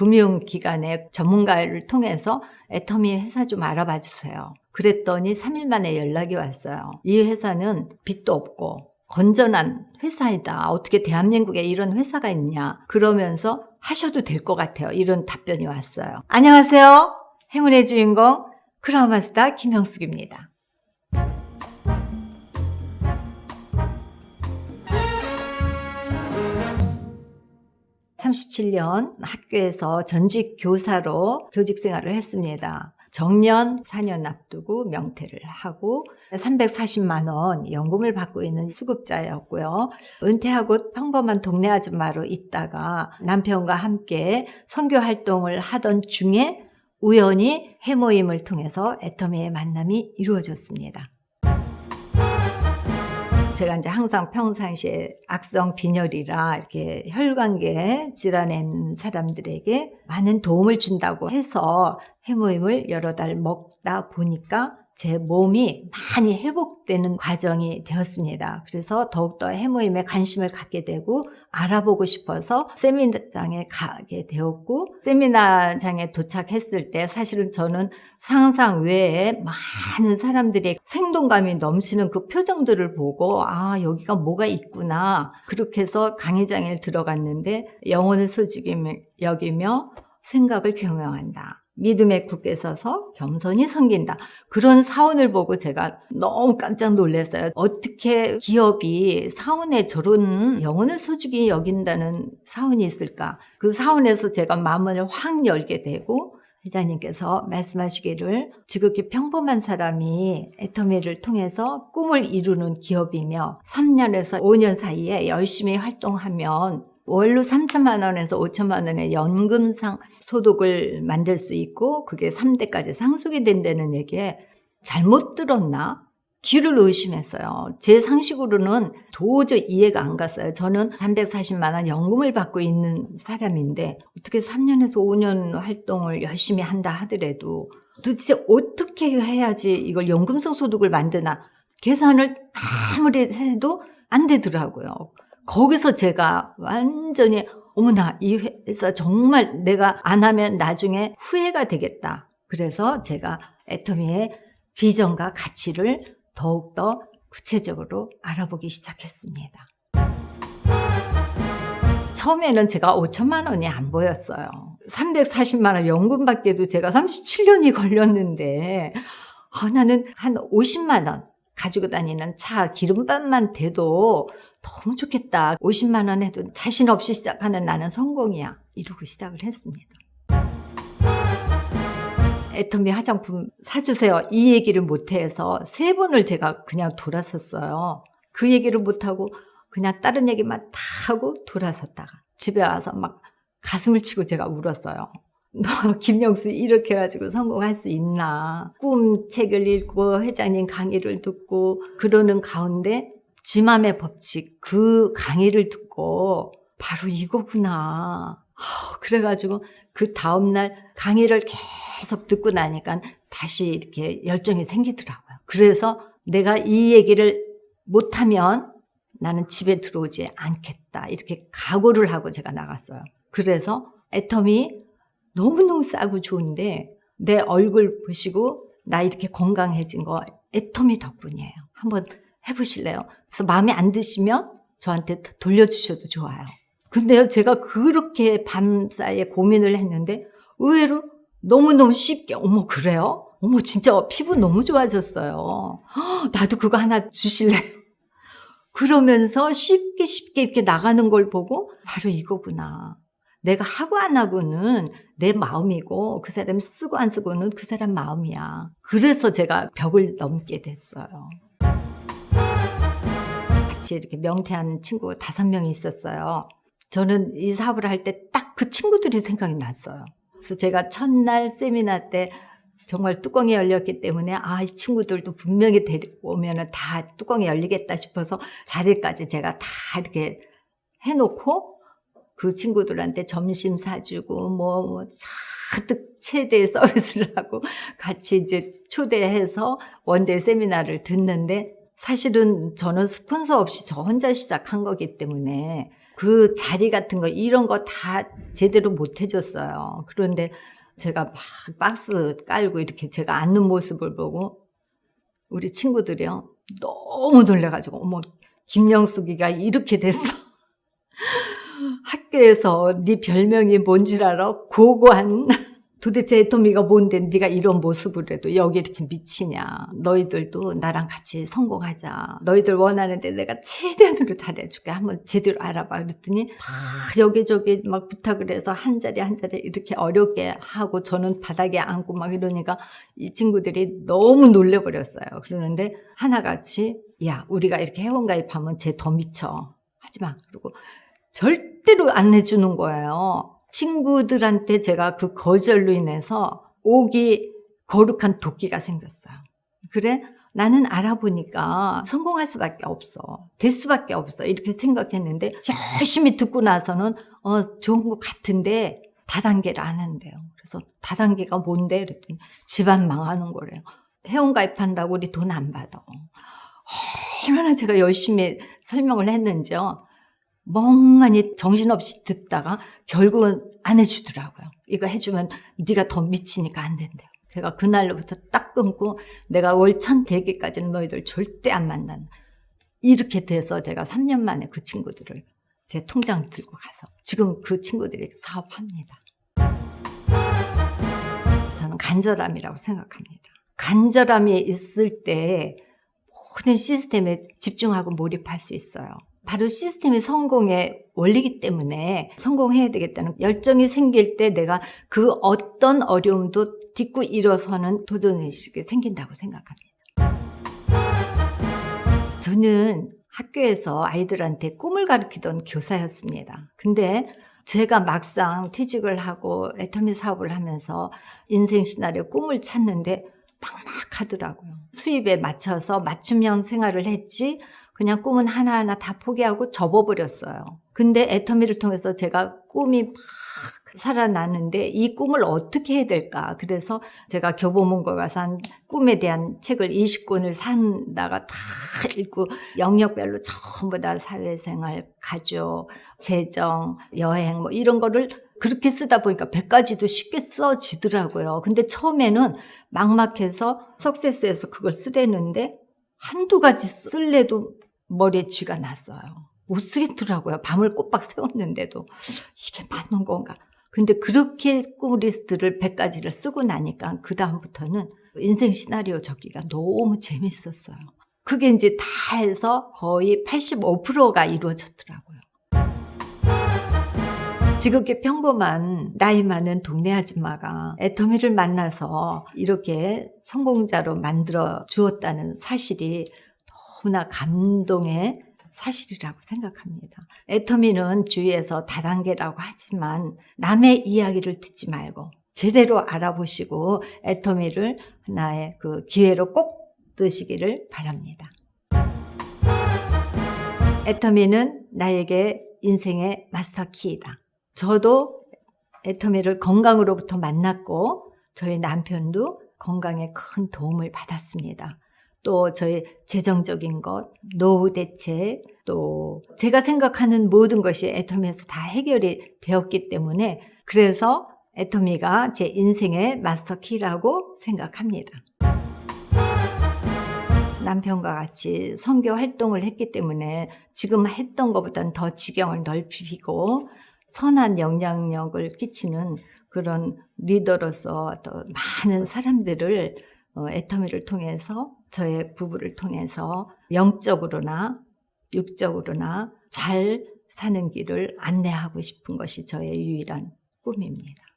금융 기관의 전문가를 통해서 애터미 회사 좀 알아봐 주세요. 그랬더니 3일 만에 연락이 왔어요. 이 회사는 빚도 없고 건전한 회사이다. 어떻게 대한민국에 이런 회사가 있냐. 그러면서 하셔도 될 것 같아요. 이런 답변이 왔어요. 안녕하세요. 행운의 주인공 크라우마스터 김형숙입니다. 37년 학교에서 전직 교사로 교직 생활을 했습니다. 정년 4년 앞두고 명퇴를 하고 340만 원 연금을 받고 있는 수급자였고요. 은퇴하고 평범한 동네 아줌마로 있다가 남편과 함께 선교 활동을 하던 중에 우연히 해모임을 통해서 애터미의 만남이 이루어졌습니다. 제가 이제 항상 평상시에 악성 빈혈이라 이렇게 혈관계 질환인 사람들에게 많은 도움을 준다고 해서 해모임을 여러 달 먹다 보니까 제 몸이 많이 회복되는 과정이 되었습니다. 그래서 더욱더 해모임에 관심을 갖게 되고 알아보고 싶어서 세미나장에 가게 되었고 세미나장에 도착했을 때 사실은 저는 상상 외에 많은 사람들이 생동감이 넘치는 그 표정들을 보고 아 여기가 뭐가 있구나 그렇게 해서 강의장에 들어갔는데 영혼을 소중히 여기며 생각을 경영한다. 믿음에 굳게 서서 겸손히 섬긴다. 그런 사원을 보고 제가 너무 깜짝 놀랐어요. 어떻게 기업이 사원에 저런 영혼을 소중히 여긴다는 사원이 있을까? 그 사원에서 제가 마음을 확 열게 되고 회장님께서 말씀하시기를 지극히 평범한 사람이 애터미를 통해서 꿈을 이루는 기업이며 3년에서 5년 사이에 열심히 활동하면 월로 3천만 원에서 5천만 원의 연금 상 소득을 만들 수 있고 그게 3대까지 상속이 된다는 얘기에 잘못 들었나? 귀를 의심했어요. 제 상식으로는 도저히 이해가 안 갔어요. 저는 340만 원 연금을 받고 있는 사람인데 어떻게 3년에서 5년 활동을 열심히 한다 하더라도 도대체 어떻게 해야지 이걸 연금성 소득을 만드나 계산을 아무리 해도 안 되더라고요. 거기서 제가 완전히 어머나 이 회사 정말 내가 안 하면 나중에 후회가 되겠다. 그래서 제가 애터미의 비전과 가치를 더욱더 구체적으로 알아보기 시작했습니다. 처음에는 제가 5천만 원이 안 보였어요. 340만 원 연금 받기에도 제가 37년이 걸렸는데 아, 나는 한 50만 원 가지고 다니는 차 기름값만 돼도 너무 좋겠다. 50만 원 해도 자신 없이 시작하는 나는 성공이야. 이러고 시작을 했습니다. 애터미 화장품 사주세요. 이 얘기를 못해서 세 번을 제가 그냥 돌아섰어요. 그 얘기를 못하고 그냥 다른 얘기만 다 하고 돌아섰다가 집에 와서 막 가슴을 치고 제가 울었어요. 너 김영수 이렇게 해가지고 성공할 수 있나? 꿈 책을 읽고 회장님 강의를 듣고 그러는 가운데 지맘의 법칙 그 강의를 듣고 바로 이거구나. 그래가지고 그 다음날 강의를 계속 듣고 나니까 다시 이렇게 열정이 생기더라고요. 그래서 내가 이 얘기를 못하면 나는 집에 들어오지 않겠다. 이렇게 각오를 하고 제가 나갔어요. 그래서 애텀이 너무너무 싸고 좋은데 내 얼굴 보시고 나 이렇게 건강해진 거 애텀이 덕분이에요. 한번 해보실래요? 그래서 마음에 안 드시면 저한테 돌려주셔도 좋아요. 근데요, 제가 그렇게 밤사이에 고민을 했는데 의외로 너무너무 쉽게, 어머, 그래요? 어머, 진짜 피부 너무 좋아졌어요. 허, 나도 그거 하나 주실래요? 그러면서 쉽게 쉽게 이렇게 나가는 걸 보고 바로 이거구나. 내가 하고 안 하고는 내 마음이고 그 사람이 쓰고 안 쓰고는 그 사람 마음이야. 그래서 제가 벽을 넘게 됐어요. 같이 이렇게 명태한 친구 다섯 명이 있었어요. 저는 이 사업을 할 때 딱 그 친구들이 생각이 났어요. 그래서 제가 첫날 세미나 때 정말 뚜껑이 열렸기 때문에 아, 이 친구들도 분명히 데려오면 다 뚜껑이 열리겠다 싶어서 자리까지 제가 다 이렇게 해놓고 그 친구들한테 점심 사주고 뭐, 뭐 잔뜩 최대 서비스를 하고 같이 이제 초대해서 원대 세미나를 듣는데 사실은 저는 스폰서 없이 저 혼자 시작한 거기 때문에 그 자리 같은 거 이런 거 다 제대로 못 해줬어요. 그런데 제가 막 박스 깔고 이렇게 제가 앉는 모습을 보고 우리 친구들이요 너무 놀래가지고 어머 김영숙이가 이렇게 됐어. 학교에서 네 별명이 뭔 줄 알아? 고고한 도대체 애터미가 뭔데 네가 이런 모습을 해도 여기 이렇게 미치냐? 너희들도 나랑 같이 성공하자. 너희들 원하는데 내가 최대한으로 잘해줄게. 한번 제대로 알아봐. 그랬더니 막 여기저기 막 부탁을 해서 한 자리 한 자리 이렇게 어렵게 하고 저는 바닥에 앉고 막 이러니까 이 친구들이 너무 놀래버렸어요. 그러는데 하나같이 야 우리가 이렇게 회원 가입하면 쟤 더 미쳐. 하지 마. 그리고 절대로 안 해주는 거예요. 친구들한테 제가 그 거절로 인해서 옥이 거룩한 도끼가 생겼어요. 그래? 나는 알아보니까 성공할 수밖에 없어. 될 수밖에 없어. 이렇게 생각했는데 열심히 듣고 나서는 어, 좋은 것 같은데 다단계를 안 한대요. 그래서 다단계가 뭔데? 그랬더니 집안 망하는 거래요. 회원 가입한다고 우리 돈 안 받아. 얼마나 제가 열심히 설명을 했는지요. 멍하니 정신없이 듣다가 결국은 안 해주더라고요. 이거 해주면 네가 더 미치니까 안 된대요. 제가 그날로부터 딱 끊고 내가 월천 대기까지는 너희들 절대 안 만난다. 이렇게 돼서 제가 3년 만에 그 친구들을 제 통장 들고 가서 지금 그 친구들이 사업합니다. 저는 간절함이라고 생각합니다. 간절함이 있을 때 모든 시스템에 집중하고 몰입할 수 있어요. 바로 시스템의 성공의 원리이기 때문에 성공해야 되겠다는 열정이 생길 때 내가 그 어떤 어려움도 딛고 일어서는 도전의식이 생긴다고 생각합니다. 저는 학교에서 아이들한테 꿈을 가르치던 교사였습니다. 근데 제가 막상 퇴직을 하고 애터미 사업을 하면서 인생 시나리오 꿈을 찾는데 막막하더라고요. 수입에 맞춰서 맞춤형 생활을 했지 그냥 꿈은 하나하나 다 포기하고 접어버렸어요. 근데 애터미를 통해서 제가 꿈이 막 살아나는데 이 꿈을 어떻게 해야 될까? 그래서 제가 교보문고 가서 한 꿈에 대한 책을 20권을 산다가 다 읽고 영역별로 전부 다 사회생활, 가족, 재정, 여행 뭐 이런 거를 그렇게 쓰다 보니까 100가지도 쉽게 써지더라고요. 근데 처음에는 막막해서 석세스에서 그걸 쓰려는데 한두 가지 쓸래도 머리에 쥐가 났어요. 못 쓰겠더라고요. 밤을 꼬박 세웠는데도 이게 맞는 건가? 근데 그렇게 꿈 리스트를 100가지를 쓰고 나니까 그 다음부터는 인생 시나리오 적기가 너무 재밌었어요. 그게 이제 다 해서 거의 85%가 이루어졌더라고요. 지극히 평범한 나이 많은 동네 아줌마가 애터미를 만나서 이렇게 성공자로 만들어 주었다는 사실이 너무나 감동의 사실이라고 생각합니다. 애터미는 주위에서 다단계라고 하지만 남의 이야기를 듣지 말고 제대로 알아보시고 애터미를 하나의 그 기회로 꼭 드시기를 바랍니다. 애터미는 나에게 인생의 마스터 키이다. 저도 애터미를 건강으로부터 만났고 저희 남편도 건강에 큰 도움을 받았습니다. 또 저희 재정적인 것, 노후 대책, 또 제가 생각하는 모든 것이 애터미에서 다 해결이 되었기 때문에 그래서 애터미가 제 인생의 마스터 키라고 생각합니다. 남편과 같이 선교 활동을 했기 때문에 지금 했던 것보다는 더 지경을 넓히고 선한 영향력을 끼치는 그런 리더로서 또 많은 사람들을 어, 애터미를 통해서 저의 부부를 통해서 영적으로나 육적으로나 잘 사는 길을 안내하고 싶은 것이 저의 유일한 꿈입니다.